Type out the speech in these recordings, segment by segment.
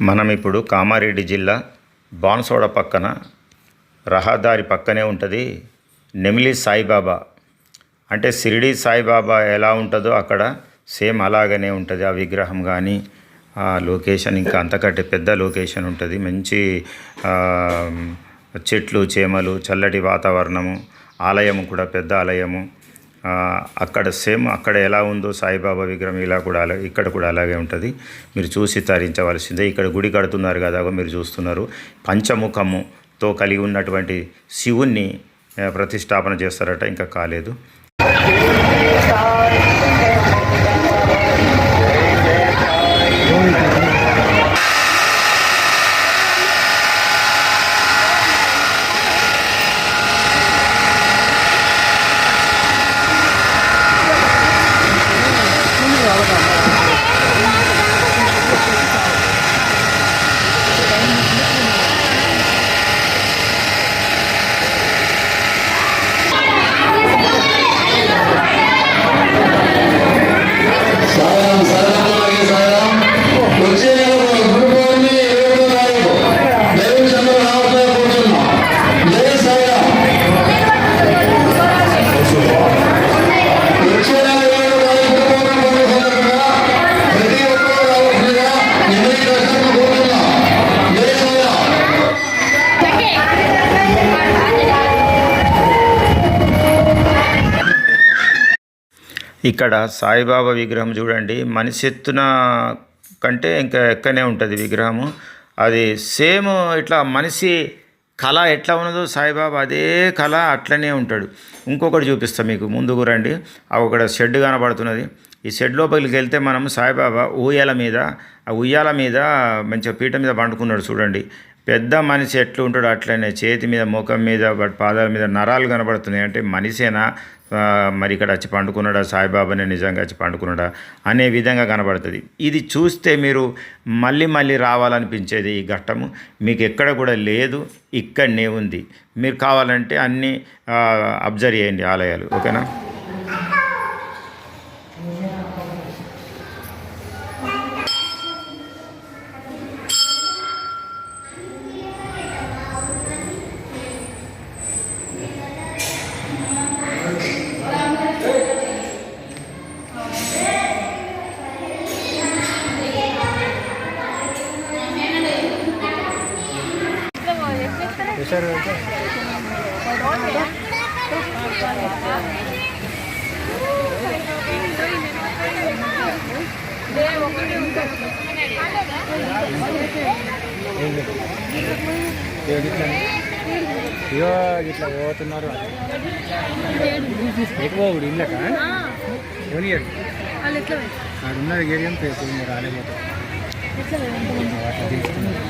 మనం ఇప్పుడు కామారెడ్డి జిల్లా బాన్సోడ పక్కన రహదారి పక్కనే ఉంటుంది నెమిలి సాయిబాబా. అంటే షిరిడి సాయిబాబా ఎలా ఉంటుందో అక్కడ సేమ్ అలాగనే ఉంటుంది ఆ విగ్రహం కానీ ఆ లొకేషన్ ఇంకా అంతకంటే పెద్ద లొకేషన్ ఉంటుంది. మంచి చెట్లు చేమలు చల్లటి వాతావరణము ఆలయము కూడా పెద్ద ఆలయము. అక్కడ సేమ్ అక్కడ ఎలా ఉందో సాయిబాబా విగ్రహం ఇలా కూడా అలా ఇక్కడ కూడా అలాగే ఉంటుంది. మీరు చూసి తరించవలసిందే. ఇక్కడ గుడి కడుతున్నారు కదా మీరు చూస్తున్నారు. పంచముఖముతో కలిగి ఉన్నటువంటి శివుణ్ణి ప్రతిష్టాపన చేస్తారట ఇంకా కాలేదు. ఇక్కడ సాయిబాబా విగ్రహం చూడండి. మనిషి ఎత్తున కంటే ఇంకా ఎక్కనే ఉంటుంది విగ్రహము. అది సేమ్ ఇట్లా మనిషి కళ ఎట్లా ఉన్నదో సాయిబాబా అదే కళ అట్లనే ఉంటాడు. ఇంకొకటి చూపిస్తాం మీకు. ముందుకు రండి. అక్కడ షెడ్ కనబడుతున్నది. ఈ షెడ్ లోపలికి వెళ్తే మనం సాయిబాబా ఉయ్యాల మీద ఆ ఉయ్యాల మీద మంచిగా పీట మీద పండుకున్నాడు చూడండి. పెద్ద మనిషి ఎట్లు ఉంటాడు అట్లనే చేతి మీద ముఖం మీద పాదాల మీద నరాలు కనబడుతున్నాయి. అంటే మనిషేనా? మరి ఇక్కడ వచ్చి పండుకున్నాడా? సాయిబాబానే నిజంగా వచ్చి పండుకున్నాడా? అనే విధంగా కనబడుతుంది. ఇది చూస్తే మీరు మళ్ళీ మళ్ళీ రావాలనిపించేది ఈ ఘట్టము. మీకు ఎక్కడ కూడా లేదు ఇక్కడనే ఉంది. మీరు కావాలంటే అన్నీ అబ్జర్వ్ చేయండి ఆలయాలు. ఓకేనా? ఇగో ఇట్లా పోతున్నారు ఎక్కువడు ఇల్లక పోనీయడు వాళ్ళు ఎట్లా పోయి? ఆడు ఉన్నది గేరియం పోయింది రాలేకపోతే అట్లా తీసుకున్నారు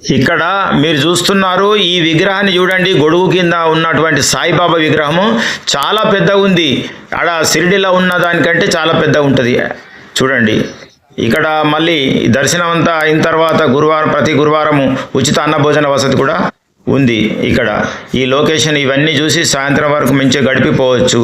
ఇక్కడ మీరు చూస్తున్నారు ఈ విగ్రహాన్ని చూడండి గొడుగు కింద ఉన్నటువంటి సాయిబాబా విగ్రహము. చాలా పెద్దగా ఉంది. ఆడ సిరిడిలో ఉన్న దానికంటే చాలా పెద్దగా ఉంటుంది. చూడండి. ఇక్కడ మళ్ళీ దర్శనం అంతా అయిన తర్వాత గురువారం ప్రతి గురువారము ఉచిత అన్న భోజన వసతి కూడా ఉంది ఇక్కడ. ఈ లొకేషన్ ఇవన్నీ చూసి సాయంత్రం వరకు మంచిగా గడిపిపోవచ్చు